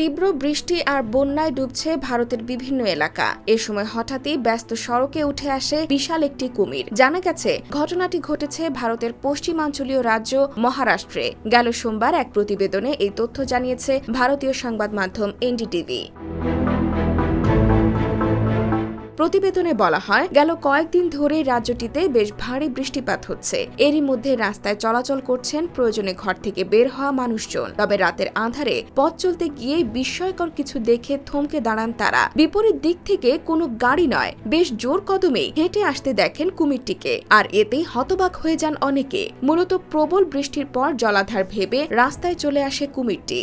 তীব্র বৃষ্টি আর বন্যায় ডুবছে ভারতের বিভিন্ন এলাকা। এ সময় হঠাৎই ব্যস্ত সড়কে উঠে আসে বিশাল একটি কুমির। জানা গেছে, ঘটনাটি ঘটেছে ভারতের পশ্চিমাঞ্চলীয় রাজ্য মহারাষ্ট্রে। গেল সোমবার এক প্রতিবেদনে এই তথ্য জানিয়েছে ভারতীয় সংবাদ মাধ্যম এনডিটিভি। প্রতিবেদনে বলা হয়, গেল কয়েকদিন ধরে রাজ্যটিতে বেশ ভারী বৃষ্টিপাত হচ্ছে। এরই মধ্যে রাস্তায় চলাচল করছেন প্রয়োজনে ঘর থেকে বের হওয়া মানুষজন। তবে রাতের আধারে পথ চলতে গিয়ে বিস্ময়কর কিছু দেখে থমকে দাঁড়ান তারা। বিপরীত দিক থেকে কোনো গাড়ি নয়, বেশ জোর কদমে হেঁটে আসতে দেখেন কুমিরটিকে। আর এতেই হতবাক হয়ে যান অনেকে। মূলত প্রবল বৃষ্টির পর জলাধার ভেবে রাস্তায় চলে আসে কুমিরটি।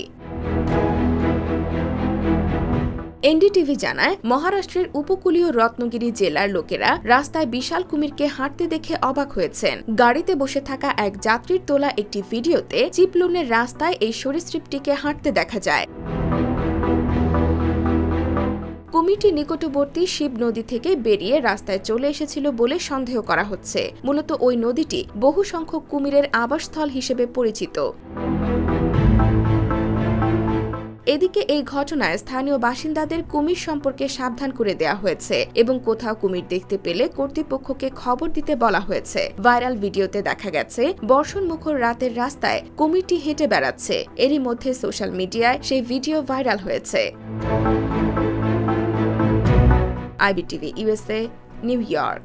এনডিটিভি জানায়, মহারাষ্ট্রের উপকূলীয় রত্নগিরি জেলার লোকেরা রাস্তায় বিশাল কুমিরকে হাঁটতে দেখে অবাক হয়েছেন। গাড়িতে বসে থাকা এক যাত্রীর তোলা একটি ভিডিওতে চিপলুনের রাস্তায় এই সরীসৃপটিকে হাঁটতে দেখা যায়। কুমিরটি নিকটবর্তী শিব নদী থেকে বেরিয়ে রাস্তায় চলে এসেছিল বলে সন্দেহ করা হচ্ছে। মূলত ওই নদীটি বহু সংখ্যক কুমিরের আবাসস্থল হিসেবে পরিচিত। এদিকে এই ঘটনায় স্থানীয় বাসিন্দাদের কুমির সম্পর্কে সাবধান করে দেয়া হয়েছে এবং কোথাও কুমির দেখতে পেলে কর্তৃপক্ষকে খবর দিতে বলা হয়েছে। ভাইরাল ভিডিওতে দেখা গেছে বর্ষণ মুখর রাতের রাস্তায় কুমিরটি হেঁটে বেড়াচ্ছে। এরই মধ্যে সোশ্যাল মিডিয়ায় সেই ভিডিও ভাইরাল হয়েছে। IBTV USA New York.